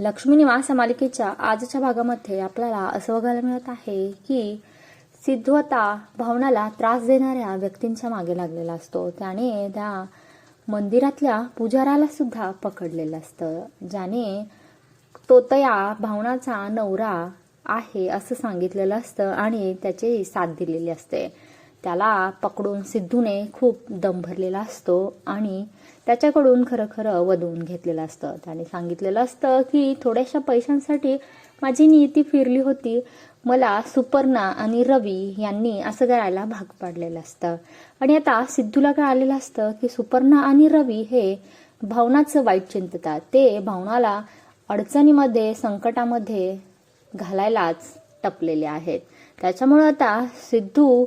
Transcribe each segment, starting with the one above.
लक्ष्मी निवास मालिकेच्या आजच्या भागामध्ये आपल्याला असं बघायला मिळत आहे की सिद्धू आता भावनाला त्रास देणाऱ्या व्यक्तींच्या मागे लागलेला असतो. त्याने त्या मंदिरातल्या पुजाराला सुद्धा पकडलेलं असतं. ज्याने तो तया भावनाचा नवरा आहे असं सांगितलेलं असतं आणि त्याची साथ दिलेली असते. त्याला पकडून सिद्धूने खूप दम भरलेला असतो आणि त्याच्याकडून खरं खरं वधवून घेतलेलं असतं. त्याने सांगितलेलं असतं की थोड्याशा पैशांसाठी माझी नियती फिरली होती. मला सुपर्णा आणि रवी यांनी असं करायला भाग पाडलेलं असतं. आणि आता सिद्धूला कळालेलं असतं की सुपर्णा आणि रवी हे भावनाचं वाईट चिंततात. ते भावनाला अडचणीमध्ये संकटामध्ये घालायलाच टपलेले आहेत. त्याच्यामुळं आता सिद्धू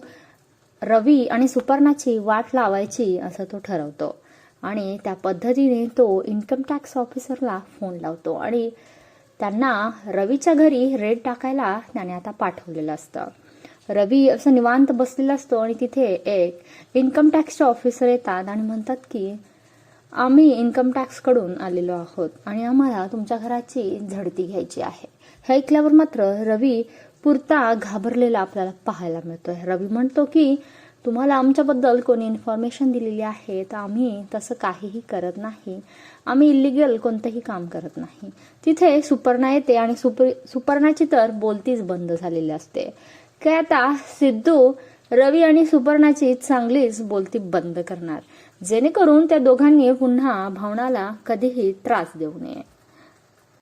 रवी आणि सुपर्णाची वाट लावायची असं तो ठरवतो. आणि त्या पद्धतीने तो इन्कम टॅक्स ऑफिसरला फोन लावतो. आणि त्यांना रवीच्या घरी रेड टाकायला त्याने आता पाठवलेलं असतं. रवी असं निवांत बसलेला असतो आणि तिथे एक इन्कम टॅक्सचे ऑफिसर येतात आणि म्हणतात की आम्ही इन्कम टॅक्सकडून आलेलो आहोत आणि आम्हाला तुमच्या घराची झडती घ्यायची आहे. हे ऐकल्यावर मात्र रवी पुरता घाबरलेला आपल्याला पाहायला मिळतोय. रवी म्हणतो की तुम्हाला आमच्याबद्दल कोणी इन्फॉर्मेशन दिलेली आहे तर आम्ही तसं काहीही करत नाही. आम्ही इलिगल कोणतंही काम करत नाही. तिथे सुपर्णा येते आणि सुपर सुपर्णाची तर बोलतीच बंद झालेली असते. काय आता सिद्धू रवी आणि सुपर्णाची चांगलीच बोलती बंद करणार. जेणेकरून त्या दोघांनी पुन्हा भावनाला कधीही त्रास देऊ नये.